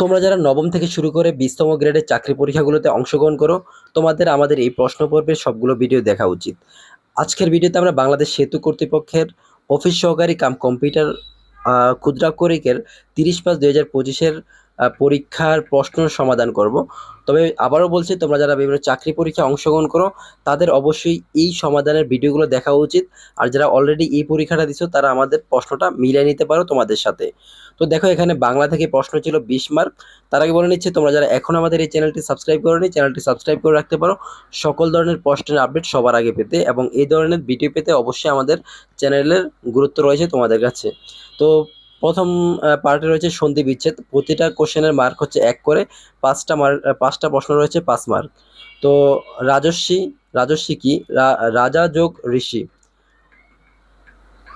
তোমরা যারা নবম থেকে শুরু করে বিশতম গ্রেডের চাকরি পরীক্ষাগুলোতে অংশগ্রহণ করো, তোমাদের আমাদের এই প্রশ্ন পর্বের সবগুলো ভিডিও দেখা উচিত। আজকের ভিডিওতে আমরা বাংলাদেশ সেতু কর্তৃপক্ষের অফিস সহকারী কাম কম্পিউটার ক্ষুদ্রাক্ষরিকের তিরিশ পাঁচ দু হাজার পঁচিশের পরীক্ষার প্রশ্ন সমাধান করব। তবে আবারও বলছি, তোমরা যারা বিভিন্ন চাকরি পরীক্ষায় অংশগ্রহণ করো, তাদের অবশ্যই এই সমাধানের ভিডিওগুলো দেখা উচিত। আর যারা অলরেডি এই পরীক্ষাটা দিছো, তারা আমাদের প্রশ্নটা মিলিয়ে নিতে পারো তোমাদের সাথে। তো দেখো, এখানে বাংলা থেকে প্রশ্ন ছিল বিশ মার্ক। তার আগে বলে নিচ্ছে, তোমরা যারা এখন আমাদের এই চ্যানেলটি সাবস্ক্রাইব করোনি, চ্যানেলটি সাবস্ক্রাইব করে রাখতে পারো। সকল ধরনের প্রশ্নের আপডেট সবার আগে পেতে এবং এই ধরনের ভিডিও পেতে অবশ্যই আমাদের চ্যানেলের গুরুত্ব রয়েছে তোমাদের কাছে। তো প্রথম পার্টে রয়েছে সন্ধি বিচ্ছেদ। প্রতিটা কোশ্চেনের মার্ক হচ্ছে এক করে। পাঁচটা মার্ক পাঁচটা প্রশ্ন রয়েছে, পাঁচ মার্ক তো রাজস্বী রাজস্বী কি? রাজা যোগ ঋষি।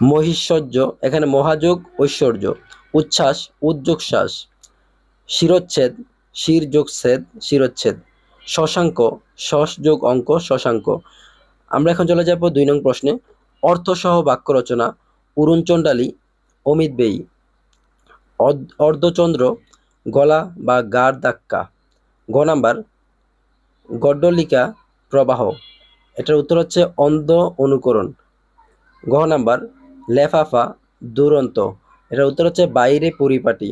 মহিষজ্য এখানে মহাযোগ, ঐশ্বর্য। উচ্ছ্বাস উদ্যোগ শ্বাস শিরোচ্ছেদ শির যোগ ছেদ শিরোচ্ছেদ। শশাঙ্ক শশ যোগ অঙ্ক, শশাঙ্ক। আমরা এখন চলে যাব দুই নং প্রশ্নে। অর্থসহ বাক্য রচনা উরুণচণ্ডালী অমিত অর্ধ- অর্ধচন্দ্র, গলা বা গার ধাক্কা। গ নাম্বার, গড্ডলিকা প্রবাহ। এটার উত্তর হচ্ছে অন্ধ অনুকরণ। ঘ নাম্বার, লেফাফা দুরন্ত। এটার উত্তর হচ্ছে বাইরে পরিপাটি।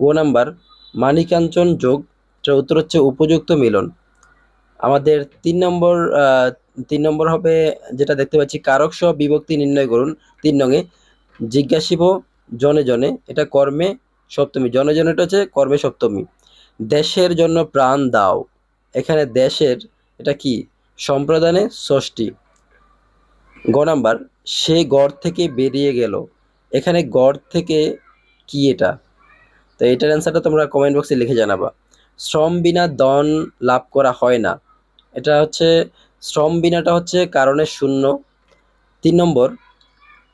ও নাম্বার, মানিকাঞ্চন যোগ। এটার উত্তর হচ্ছে উপযুক্ত মিলন। আমাদের তিন নম্বর তিন নম্বর হবে যেটা দেখতে পাচ্ছি, কারক সহ বিভক্তি নির্ণয় করুন। তিন নঙে জিজ্ঞাসিব জনে জনে, এটা কর্মে সপ্তমী। জনে জনে এটা হচ্ছে কর্মে সপ্তমী। দেশের জন্য প্রাণ দাও। এখানে দেশের এটা কি? সম্প্রদানে ষষ্ঠী। গ নাম্বার, সে গড় থেকে বেরিয়ে গেল। এখানে গড় থেকে কি এটা? তো এটার অ্যান্সারটা তোমরা কমেন্ট বক্সে লিখে জানাবা। শ্রম বিনা দন লাভ করা হয় না। এটা হচ্ছে, শ্রম বিনাটা হচ্ছে কারণের শূন্য। তিন নম্বর,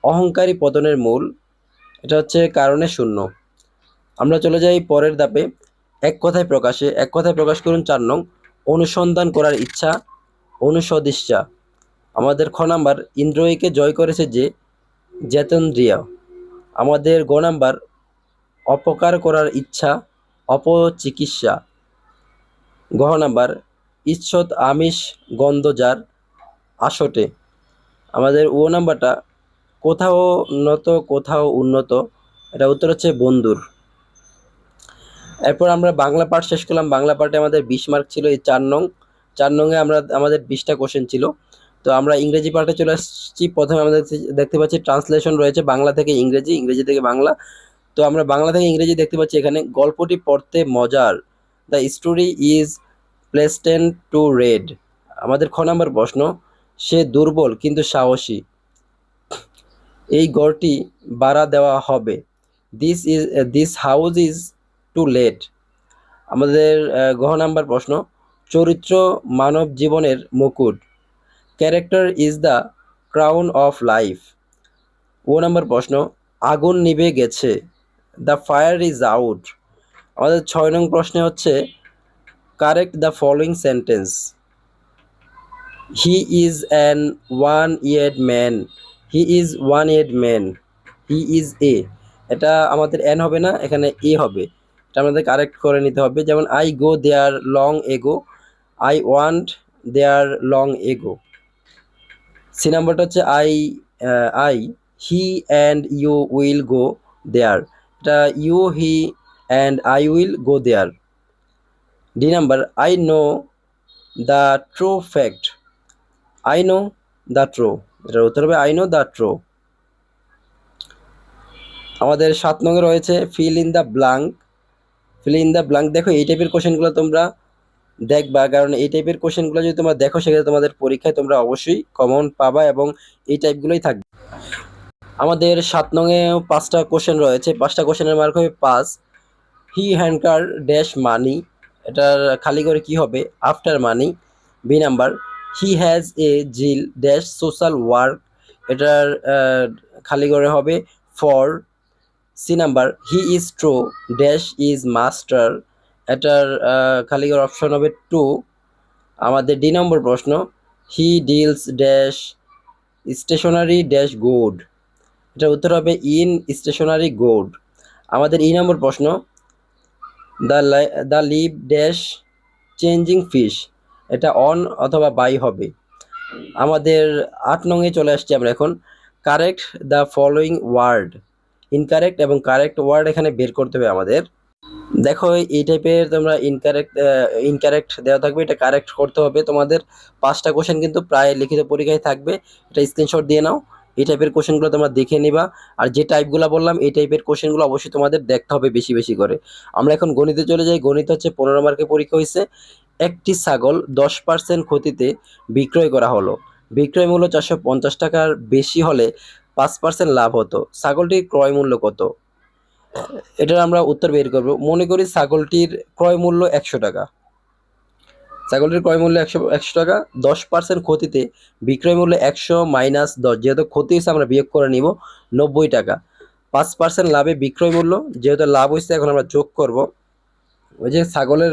অহংকারী পতনের মূল। এটা হচ্ছে কারণে শূন্য। আমরা চলে যাই পরের ধাপে। এক কথায় প্রকাশে, এক কথায় প্রকাশ করুন চার নং। অনুসন্ধান করার ইচ্ছা, অনুসদিচ্ছা। আমাদের খ নাম্বার ইন্দ্রয়ীকে জয় করেছে যে জ্যাতেন্দ্রিয়া আমাদের গ নাম্বার, অপকার করার ইচ্ছা, অপচিকিৎসা। গহ নাম্বার ঈষৎ আমিষ গন্ধ যার আসটে। আমাদের ও নাম্বারটা কোথাও উন্নত কোথাও উন্নত, এটা উত্তর হচ্ছে বন্ধুর এরপর আমরা বাংলা পার্ট শেষ করলাম। বাংলা পার্টে আমাদের বিশ মার্ক ছিল এই চার নং। চার নংয়ে আমরা, আমাদের বিশটা কোশ্চেন ছিল। তো আমরা ইংরেজি পার্টে চলে আসছি। প্রথমে আমাদের দেখতে পাচ্ছি ট্রান্সলেশন রয়েছে বাংলা থেকে ইংরেজি ইংরেজি থেকে বাংলা। তো আমরা বাংলা থেকে ইংরেজি দেখতে পাচ্ছি এখানে, গল্পটি পড়তে মজার। The story is pleasant to read আমাদের খ নম্বর প্রশ্ন, সে দুর্বল কিন্তু সাহসী। এই গড়টি ভাড়া দেওয়া হবে। This is this house is to let আমাদের গহ নাম্বার প্রশ্ন, চরিত্র মানব জীবনের মুকুট। Character is the crown of life O number প্রশ্ন, আগুন নিভে গেছে। দ্য ফায়ার ইজ আউট আমাদের ছয় নং প্রশ্নে হচ্ছে correct the following sentence he is an one eyed man he is one eyed man he is a এটা আমাদের এন হবে না, এখানে এ হবে। এটা আমাদের কারেক্ট করে নিতে হবে। যেমন I go there long ago I want there long ago C নাম্বারটা হচ্ছে I I he and you will go there এটা you he and I will go there D number I know the true fact I know the true এটার উত্তর হবে I know the true আমাদের সাত নঙ্গে রয়েছে fill in the blank fill in the blank দেখো এই টাইপের কোশ্চেনগুলো তোমরা দেখবা, কারণ এই টাইপের কোশ্চেনগুলো যদি তোমরা দেখো, সেক্ষেত্রে তোমাদের পরীক্ষায় তোমরা অবশ্যই কমন পাবা এবং এই টাইপগুলোই থাকবে। আমাদের সাত নঙে পাঁচটা কোশ্চেন রয়েছে, পাঁচটা কোশ্চেনের মার্ক হবে পাঁচ হি হ্যান্ডকার ড্যাশ মানি এটার খালি করে কি হবে? After many B number he has a zeal dash social work এটার খালি করে হবে for C number he is true dash is master এটার খালি করে অপশন হবে টু আমাদের ডি নম্বর প্রশ্ন he deals dash stationery dash good এটার উত্তর হবে ইন স্টেশনারি গুড আমাদের ই নম্বর প্রশ্ন the the live dash changing fish এটা অন অথবা বাই হবে। আমাদের আট নংয়ে চলে আসছি আমরা এখন। Correct the following word incorrect এবং কারেক্ট ওয়ার্ড এখানে বের করতে হবে আমাদের। দেখো, এই টাইপের তোমরা ইনকারেক্ট ইনকারেক্ট দেওয়া থাকবে। এটা কারেক্ট করতে হবে তোমাদের। পাঁচটা কোশ্চেন কিন্তু প্রায় লিখিত পরীক্ষায় থাকবে। এটা স্ক্রিনশট দিয়ে নাও। এই টাইপের কোশ্চেনগুলো তোমরা দেখে নিবা। আর যে টাইপগুলো বললাম, এই টাইপের কোশ্চেনগুলো অবশ্যই তোমাদের দেখতে হবে বেশি বেশি করে। আমরা এখন গণিতে চলে যাই। গণিত হচ্ছে পনেরো মার্কের পরীক্ষা হয়েছে একটি ছাগল দশ পার্সেন্ট ক্ষতিতে বিক্রয় করা হলো। বিক্রয় মূল্য চারশো পঞ্চাশ টাকার বেশি হলে পাঁচ পার্সেন্ট লাভ হতো। ছাগলটির ক্রয় মূল্য কত? এটার আমরা উত্তর বের করব। মনে করি ছাগলটির ক্রয় মূল্য একশো টাকা। ছাগলটির ক্রয় মূল্য একশো একশো টাকা, দশ পার্সেন্ট ক্ষতিতে বিক্রয় মূল্য একশো মাইনাস দশ, যেহেতু ক্ষতি হয়েছে, আমরা বিয়োগ করে নিব নব্বই টাকা। পাঁচ পার্সেন্ট লাভে বিক্রয় মূল্য, যেহেতু লাভ হয়েছে, এখন আমরা যোগ করব। ওই যে ছাগলের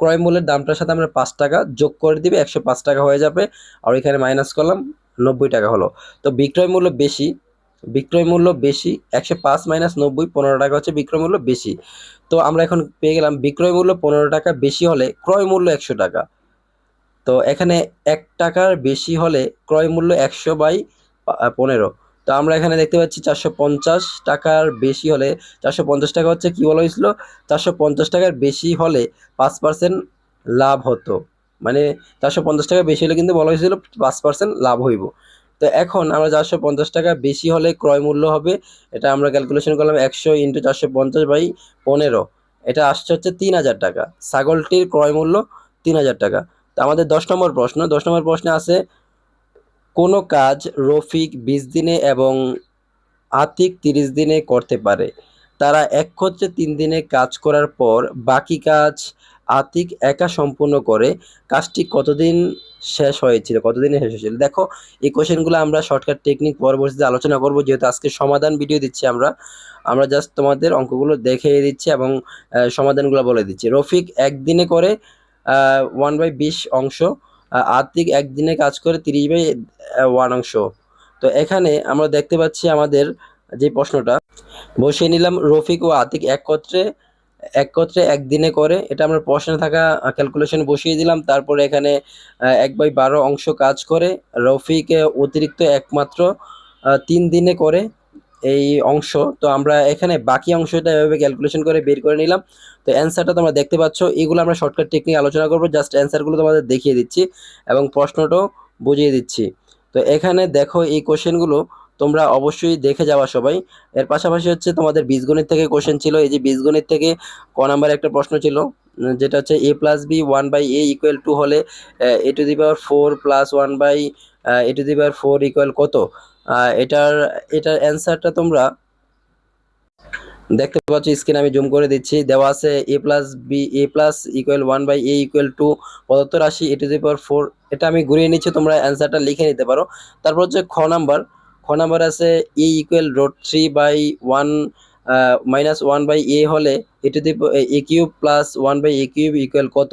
ক্রয় মূল্যের দামটার সাথে আমরা পাঁচ টাকা যোগ করে দিবে, একশো পাঁচ টাকা হয়ে যাবে। আর এখানে মাইনাস করলাম, নব্বই টাকা হলো। তো বিক্রয় মূল্য বেশি, বিক্রয় মূল্য বেশি, একশো পাঁচ মাইনাস নব্বই, পনেরো টাকা হচ্ছে বিক্রয় মূল্য বেশি। তো আমরা এখন পেয়ে গেলাম, বিক্রয় মূল্য পনেরো টাকা বেশি হলে ক্রয় মূল্য একশো টাকা। তো এখানে এক টাকার বেশি হলে ক্রয় মূল্য একশো বাই পনেরো। তো আমরা এখানে দেখতে পাচ্ছি চারশো পঞ্চাশ টাকার বেশি হলে, চারশো পঞ্চাশ টাকা হচ্ছে কি বলা হয়েছিল? চারশো পঞ্চাশ টাকার বেশি হলে পাঁচ পার্সেন্ট লাভ হতো। মানে চারশো পঞ্চাশ টাকা বেশি হলে কিন্তু বলা হয়েছিল পাঁচ পার্সেন্ট লাভ হইব। তো এখন আমরা চারশো পঞ্চাশ টাকা বেশি হলে ক্রয় মূল্য হবে। এটা আমরা ক্যালকুলেশন করলাম একশো ইন্টু চারশো পঞ্চাশ বাই পনেরো। এটা আসছে হচ্ছে তিন হাজার টাকা। ছাগলটির ক্রয় মূল্য তিন হাজার টাকা। তো আমাদের দশ নম্বর প্রশ্ন, দশ নম্বর প্রশ্নে আছে কোনো কাজ রফিক বিশ দিনে এবং আতিক তিরিশ দিনে করতে পারে। তারা একত্রে তিন দিনে কাজ করার পর বাকি কাজ আতিক একা সম্পূর্ণ করে। কাজটি কতদিন শেষ হয়েছিল? কতদিনে শেষ হয়েছিল? দেখো, এই কোশ্চেনগুলো আমরা শর্টকাট টেকনিক পরবর্তীতে আলোচনা করব, যেহেতু আজকে সমাধান ভিডিও দিচ্ছি আমরা। আমরা জাস্ট তোমাদের অঙ্কগুলো দেখিয়ে দিচ্ছি এবং সমাধানগুলো বলে দিচ্ছি। রফিক একদিনে করে ওয়ান বাই বিশ অংশ আতিক একদিনে কাজ করে তিরিশ বাই ওয়ান অংশ। তো এখানে আমরা দেখতে পাচ্ছি আমাদের যে প্রশ্নটা, বসিয়ে নিলাম রফিক ও আতিক একত্রে একত্রে একদিনে করে। এটা আমরা প্রশ্নে থাকা ক্যালকুলেশন বসিয়ে দিলাম, তারপরে এখানে এক বাই বারো অংশ কাজ করে। রফিক অতিরিক্ত একমাত্র তিন দিনে করে। এই অংশ। তো আমরা এখানে বাকি অংশটা এভাবে ক্যালকুলেশন করে বের করে নিলাম। তো অ্যান্সারটা তোমরা দেখতে পাচ্ছ। এগুলো আমরা শর্টকাট টেকনিক আলোচনা করব। জাস্ট অ্যান্সারগুলো তোমাদের দেখিয়ে দিচ্ছি এবং প্রশ্নটাও বুঝিয়ে দিচ্ছি। তো এখানে দেখো এই কোশ্চেনগুলো তোমরা অবশ্যই দেখে যাওয়া সবাই। এর পাশাপাশি হচ্ছে তোমাদের বীজগণিত থেকে কোশ্চেন ছিল। এই যে বীজগণিত থেকে ক নাম্বার একটা প্রশ্ন ছিল, যেটা হচ্ছে A plus B one by A equal to হলে A to the power four plus one by A to the power four equal কত? এটার এটার অ্যান্সারটা তোমরা দেখতে পাচ্ছ স্ক্রিন আমি জুম করে দিচ্ছি। দেওয়া আছে A plus B A plus equal one by A equal to প্রদত্ত রাশি A to the power four এটা আমি ঘুরিয়ে নিচ্ছি, তোমরা অ্যান্সারটা লিখে নিতে পারো। তারপর হচ্ছে খ নাম্বার খ নাম্বার আছে E equal root three by one minus one by A হলে A to the A cube plus one by A cube equal কত?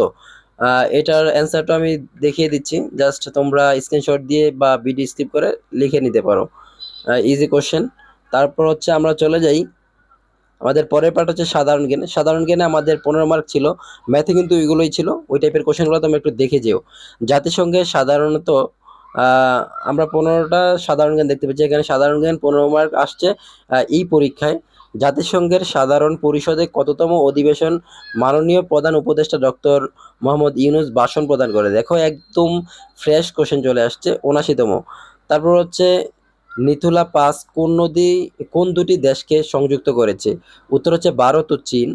এটার অ্যান্সারটা আমি দেখিয়ে দিচ্ছি। জাস্ট তোমরা স্ক্রিনশট দিয়ে বা ভিডিও স্কিপ করে লিখে নিতে পারো। ইজি কোশ্চেন তারপর হচ্ছে আমরা চলে যাই। আমাদের পরের পার্ট হচ্ছে সাধারণ জ্ঞান। সাধারণ জ্ঞানে আমাদের পনেরো মার্ক ছিল। ম্যাথে কিন্তু ওইগুলোই ছিল। ওই টাইপের কোশ্চেনগুলো তোমরা একটু দেখে যেও। জাতিসংঘে সাধারণত আমরা পনেরোটা সাধারণ জ্ঞান দেখতে পাচ্ছি। এখানে সাধারণ জ্ঞান পনেরো মার্ক আসছে এই পরীক্ষায়। জাতিসংঘের সাধারণ পরিষদে কততম অধিবেশন মাননীয় প্রধান উপদেষ্টা ডক্টর মোহাম্মদ ইউনুস ভাষণ প্রদান করে। দেখো, একদম ফ্রেশ কোশ্চেন চলে আসছে উনাশিতম তারপর হচ্ছে নিথুলা পাস কোন নদী, কোন দুটি দেশকে সংযুক্ত করেছে? উত্তর হচ্ছে ভারত ও চীন।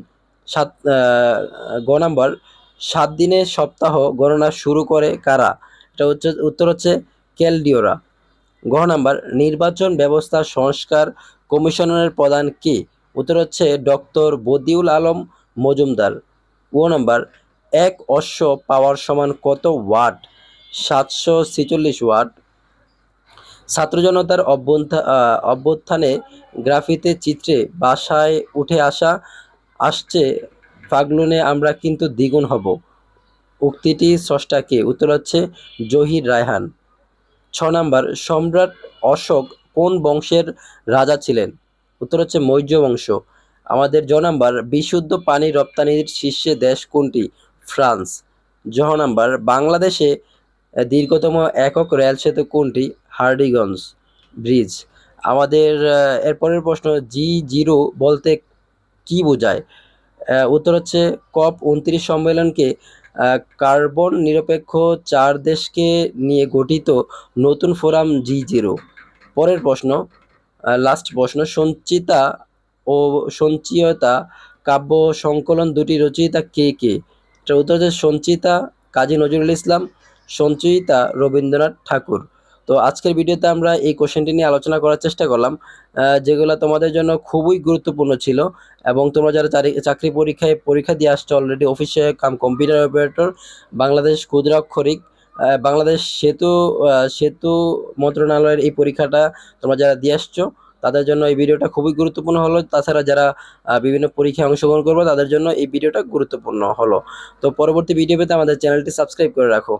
সাত গ নাম্বার, সাত দিনের সপ্তাহ গণনা শুরু করে কারা? এটা হচ্ছে, উত্তর হচ্ছে ক্যালডিওরা গ নাম্বার, নির্বাচন ব্যবস্থা সংস্কার কমিশনের প্রধান কে? উত্তর হচ্ছে ডক্টর বদিউল আলম মজুমদার। ও নম্বর, এক অশ্ব পাওয়ার সমান কত ওয়াট? সাতশো ছেচল্লিশ ওয়াট। ছাত্র জনতার অভ্যন্থা- অভ্যুত্থানে গ্রাফিতে চিত্রে বাসায় উঠে আসা, আসছে ফাগলুনে আমরা কিন্তু দ্বিগুণ হব। উক্তিটি স্রষ্টা কে? উত্তর হচ্ছে জহির রায়হান। ছ নম্বর, সম্রাট অশোক কোন বংশের রাজা ছিলেন? উত্তর হচ্ছে মৌর্য বংশ। আমাদের জ নাম্বার, বিশুদ্ধ পানি রপ্তানির শীর্ষে দেশ কোনটি? ফ্রান্স। জ নাম্বার, বাংলাদেশে দীর্ঘতম একক রেল সেতু কোনটি? Hardinge bridge. আমাদের এরপরের প্রশ্ন, জি জিরো বলতে কি বোঝায়? উত্তর হচ্ছে কপ উনত্রিশ সম্মেলনকে কার্বন নিরপেক্ষ চার দেশকে নিয়ে গঠিত নতুন ফোরাম জি জিরো। পরের প্রশ্ন লাস্ট প্রশ্ন সঞ্চিতা ও সঞ্চয়তা কাব্য সংকলন দুটি রচয়িতা কে কে? এটার উত্তর হচ্ছে সঞ্চিতা কাজী নজরুল ইসলাম সঞ্চয়িতা রবীন্দ্রনাথ ঠাকুর। তো আজকের ভিডিওতে আমরা এই কোশ্চেনটি নিয়ে আলোচনা করার চেষ্টা করলাম যেগুলো তোমাদের জন্য খুবই গুরুত্বপূর্ণ ছিল এবং তোমরা যারা চাকরি পরীক্ষায় পরীক্ষা দিয়ে আসছো অলরেডি অফিসে কাম কম্পিউটার অপারেটর বাংলাদেশ ক্ষুদ্র অক্ষরিক আহ, বাংলাদেশ সেতু সেতু মন্ত্রণালয়ের এই পরীক্ষাটা তোমরা যারা দিয়ে আসছো, তাদের জন্য এই ভিডিওটা খুবই গুরুত্বপূর্ণ হলো। তাছাড়া যারা বিভিন্ন পরীক্ষায় অংশগ্রহণ করবে, তাদের জন্য এই ভিডিওটা গুরুত্বপূর্ণ হলো। তো পরবর্তী ভিডিও পেতে আমাদের চ্যানেলটি সাবস্ক্রাইব করে রাখো।